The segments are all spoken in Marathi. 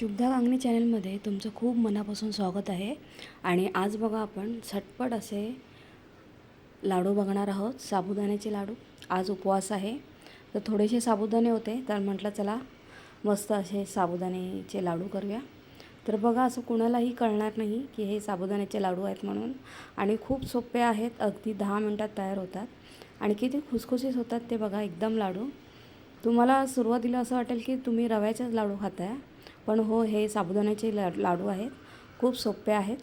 शुभदा वांगणी चॅनलमध्ये तुमचं खूप मनापासून स्वागत आहे. आणि आज बघा आपण झटपट असे लाडू बघणार आहोत. साबुदाण्याचे लाडू. आज उपवास आहे. तर थोडेसे साबुदाणे होते. तर म्हटलं चला मस्त असे साबुदाण्याचे लाडू करूया. तर बघा असं कुणालाही कळणार नाही की हे साबुदाण्याचे लाडू आहेत म्हणून. आणि खूप सोपे आहेत. अगदी दहा मिनटात तयार होतात. आणि किती खुसखुशीत होतात ते बघा. एकदम लाडू. तुम्हाला सुरुवातीला असं वाटेल की तुम्ही रव्याचेच लाडू खाताय. पण हो हे साबुदाण्याचे ला लाडू आहेत. खूप सोपे आहेत.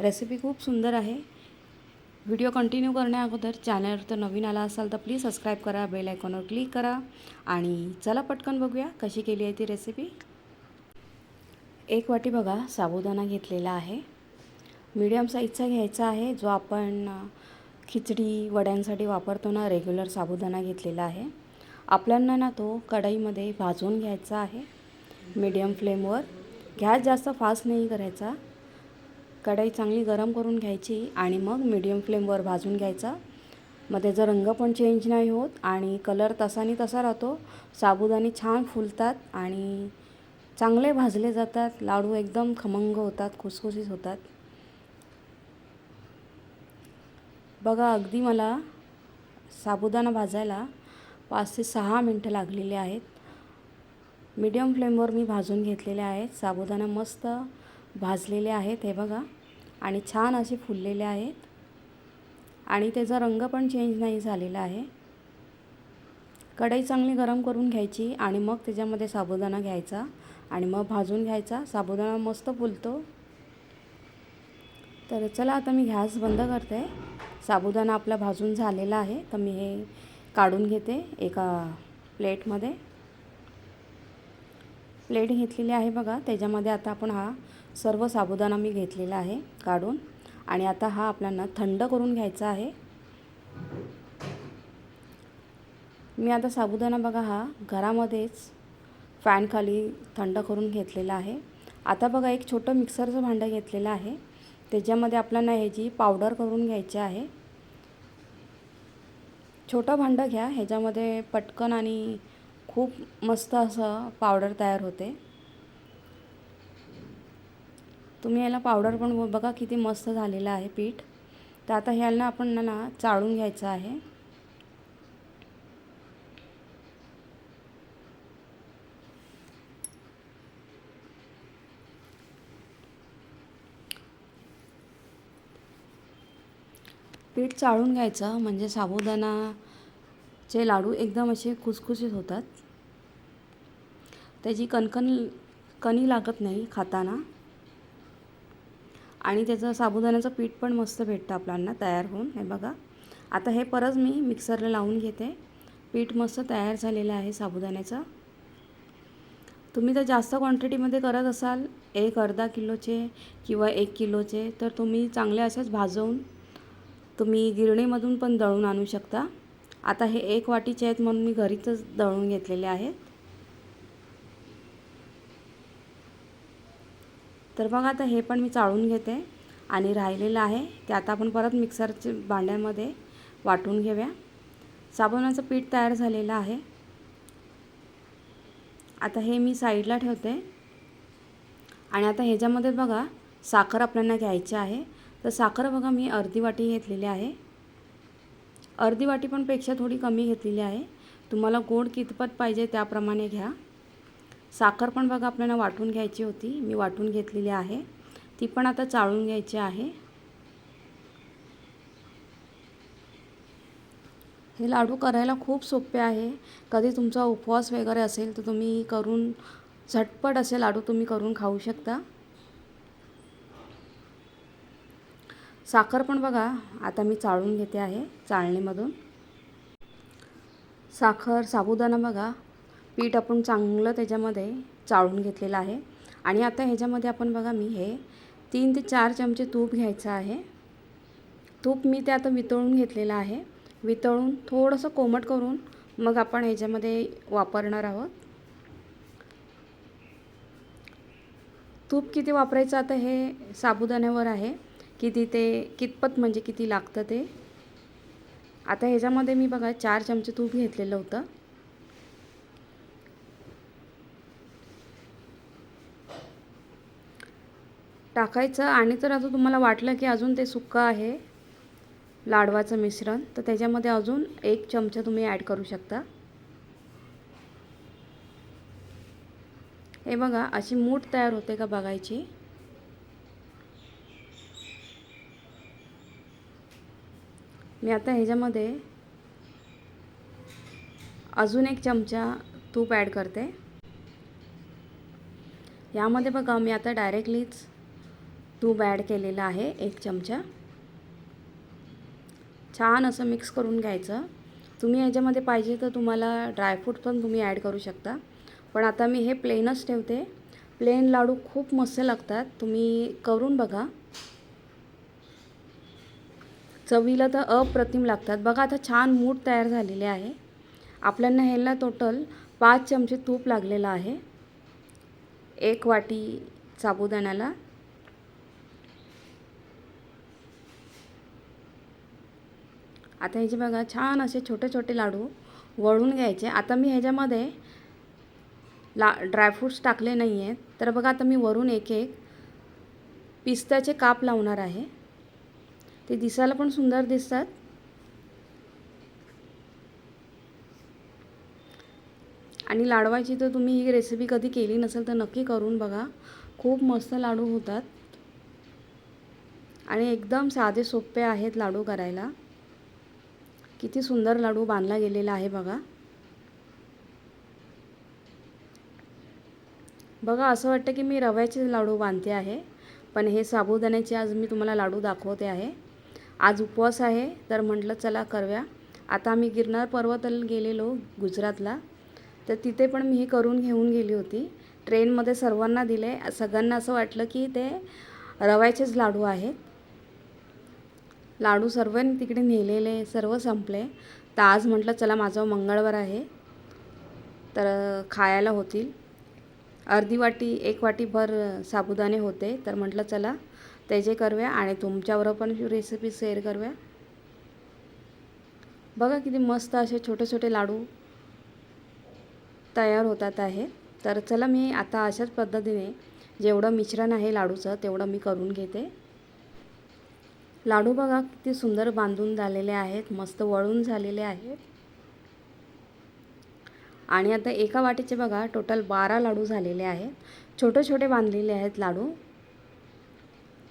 रेसिपी खूप सुंदर आहे. व्हिडिओ कंटिन्यू करण्या अगोदर चॅनलवर तर नवीन आला असाल तर प्लीज सबस्क्राईब करा बेल आयकॉनवर क्लिक करा आणि चला पटकन बघूया कशी केली आहे ती रेसिपी एक वाटी बघा साबुदाणा घेतलेला आहे. मीडियम साईजचा घ्यायचा आहे जो आपण खिचडी वड्यांसाठी वापरतो ना रेग्युलर साबुदाणा घेतलेला आहे. आपल्यांना ना तो कढईमध्ये भाजून घ्यायचा आहे. मीडियम फ्लेमवर गॅस जास्त फास्ट नाही करायचा. कढई चांगली गरम करून घ्यायची आणि मग मीडियम फ्लेमवर भाजून घ्यायचा. मग त्याचा रंग पण चेंज नाही होत आणि कलर तसानी तसा राहतो साबुदाणे छान फुलतात आणि चांगले भाजले जातात. लाडू एकदम खमंग होतात खुसखुशीत होतात. बघा अगदी मला साबुदाणा भाजायला पाच ते सहा मिनटं लागलेली आहेत. मीडियम फ्लेमवर मी भाजून घेतलेले आहेत. साबुदाणा मस्त भाजलेले आहेत हे बघा. आणि छान असे फुललेले आहेत. आणि त्याचा रंग पण चेंज नाही झालेला आहे. कढई चांगली गरम करून घ्यायची आणि मग त्याच्यामध्ये साबुदाणा घ्यायचा आणि मग भाजून घ्यायचा. साबुदाणा मस्त फुलतो. तर चला आता मी गॅस बंद करते. साबुदाणा आपला भाजून झालेला आहे. तर मी हे काढून घेते एका प्लेटमध्ये. प्लेट घेतलेली आहे बघा. त्याच्यामध्ये आता आपण हा सर्व साबुदाणा मी घेतलेला आहे काढून. आणि आता हा आपल्याला थंड करून घ्यायचा आहे. मी आता साबुदाणा बघा हा घरामध्येच फॅनखाली थंड करून घेतलेला आहे. आता बघा एक छोटं मिक्सरचं भांडं घेतलेलं आहे. त्याच्यामध्ये आपल्याला ह्याची पावडर करून घ्यायची आहे. छोटं भांडं घ्या. ह्याच्यामध्ये पटकन आणि खूप मस्त असं पावडर तयार होते. तुम्ही याला पावडर पण बघा किती मस्त झालेलं आहे पीठ. तर आता ह्याला आपण ना चाळून घ्यायचं आहे. पीठ चाळून घ्यायचं म्हणजे साबुदाणा चे लाडू एकदम असे खुसखुशीत होतात. त्याची कणकण कणी लागत नाही खाताना. आणि त्याचं साबुदाण्याचं पीठ पण मस्त भेटतं आपल्याला तयार होऊन. हे बघा. आता हे परत मी मिक्सरला लावून घेते. पीठ मस्त तयार झालेलं आहे साबुदाण्याचं. तुम्ही जर जास्त क्वांटिटीमध्ये करत असाल एक अर्धा किलोचे किंवा एक किलोचे तर तुम्ही चांगले असेच भाजवून तुम्ही गिरणीमधून पण दळून आणू शकता. आता हे एक वाटीचे आहेत म्हणून मी घरीच दळून घेतलेले आहेत. तर बघा आता हे पण मी चाळून घेते आणि राहिलेलं आहे. ते आता आपण परत मिक्सरच्या भांड्यामध्ये वाटून घेऊया. साबणाचं पीठ तयार झालेलं आहे. आता हे मी साईडला ठेवते. आणि आता ह्याच्यामध्ये बघा साखर आपल्याला घ्यायची आहे. तर साखर बघा मी अर्धी वाटी घेतलेली आहे. अर्धी वाटी पण पेक्षा थोडी कमी घेतलेली आहे. तुम्हाला गोड कितपत पाहिजे त्याप्रमाणे घ्या. साखर पण बघा आपल्याला वाटून घ्यायची होती. मी वाटून घेतलेली आहे. ती पण आता चाळून घ्यायची आहे. हे लाडू करायला खूप सोपे आहे. कधी तुमचा उपवास वगैरे असेल तर तुम्ही करून झटपट असे लाडू तुम्ही करून खाऊ शकता. साखर पण बघा आता मी चाळून घेते आहे चाळणीमधून. साखर साबुदाणा बघा पीठ आपण चांगलं त्याच्यामध्ये चाळून घेतलेलं आहे. आणि आता ह्याच्यामध्ये आपण बघा मी हे तीन ते चार चमचे तूप घ्यायचं आहे. तूप मी ते आता वितळून घेतलेलं आहे. वितळून थोडंसं कोमट करून मग आपण ह्याच्यामध्ये वापरणार आहोत. तूप किती वापरायचं? आता हे साबुदाण्यावर आहे. किती ते कितपत म्हणजे किती लागतं ते? आता ह्याच्यामध्ये मी बघा चार चमचे तूप घेतलेलं होतं. टाकायचं आणि जर आता तुम्हाला वाटलं की अजून ते सुक्कं आहे लाडवाचं मिश्रण तर त्याच्यामध्ये अजून एक चमचा तुम्ही ॲड करू शकता. हे बघा अशी मूठ तयार होते का बघायची? मी आता ह्याच्यामध्ये अजून एक चमचा तूप ॲड करते. यामध्ये बघा मी आता डायरेक्टलीच तूप ॲड केलेलं आहे एक चमचा. छान असं मिक्स करून घ्यायचं. तुम्ही ह्याच्यामध्ये पाहिजे तर तुम्हाला ड्रायफ्रूट पण तुम्ही ॲड करू शकता. पण आता मी हे प्लेनच ठेवते. प्लेन लाडू खूप मस्त लागतात. तुम्ही करून बघा. चवीला तर अप्रतिम लागतात. बघा आता छान मूठ तयार झालेले आहे. आपल्याला ह्याला टोटल पाच चमचे तूप लागलेलं आहे. एक वाटी साबुदाण्याला. आता ह्याचे बघा छान असे छोटे छोटे लाडू वळून घ्यायचे. आता मी ह्याच्यामध्ये ला ड्रायफ्रूट्स टाकले नाही आहेत तर बघा आता मी वरून एक एक पिस्त्याचे काप लावणार आहे. ते दिसायला पण सुंदर दिसतात. आणि लाडवायची तर तुम्ही ही रेसिपी कधी केली नसेल तर नक्की करून बघा. खूप मस्त लाडू होतात. आणि एकदम साधे सोपे आहेत लाडू करायला. किती सुंदर लाडू बांधला गेलेला आहे बघा. बघा असं वाटतं की मी रव्याचे लाडू बांधते आहे. पण हे साबुदाण्याचे आज मी तुम्हाला लाडू दाखवते आहे. आज उपवास आहे तर म्हटलं चला करव्या आता आम्ही गिरनार पर्वताला गेलेलो गुजरातला. तर तिथे पण मी हे करून घेऊन गेली होती. ट्रेनमध्ये सर्वांना दिले. सगळ्यांना असं वाटलं की ते रव्याचेच लाडू आहेत. लाडू सर्वांनी तिकडे नेलेले सर्व संपले. तर आज म्हटलं चला माझं मंगळवार आहे तर खायला होतील. अर्धी वाटी एक वाटी भर साबुदाणे होते. तर म्हटलं चला त्याचे करूया आणि तुमच्यावर पण रेसिपी शेअर करूया बघा किती मस्त असे छोटे छोटे लाडू तयार होतात आहे. तर चला मी आता अशाच पद्धतीने जेवढं मिश्रण आहे लाडूचं तेवढं मी करून घेते. लाडू बघा किती सुंदर बांधून झालेले आहेत मस्त वळून झालेले आहेत. आणि आता एका वाटीचे बघा टोटल बारा लाडू झालेले आहेत. छोटे छोटे बांधलेले आहेत लाडू.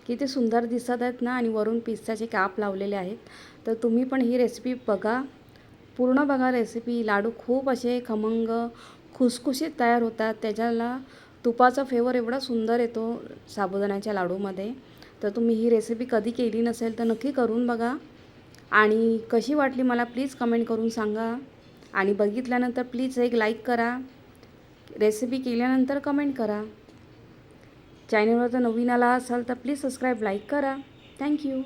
किती सुंदर दिसत आहेत ना आणि वरून पिस्ताचे काप लावलेले आहेत. तर तुम्ही पण ही रेसिपी बघा. पूर्ण बघा रेसिपी लाडू खूप असे खमंग खुसखुशीत तयार होतात. त्याच्याला तुपाचा फ्लेवर एवढा सुंदर येतो साबुदाण्याच्या लाडूमध्ये. तर तुम्ही ही रेसिपी कधी केली नसेल तर नक्की करून बघा. आणि कशी वाटली मला प्लीज कमेंट करून सांगा. आणि बघितल्यानंतर प्लीज एक लाईक करा. रेसिपी केल्यानंतर कमेंट करा. चॅनलवर जर नवीन आला असाल तर प्लीज सबस्क्राईब लाईक करा. Thank you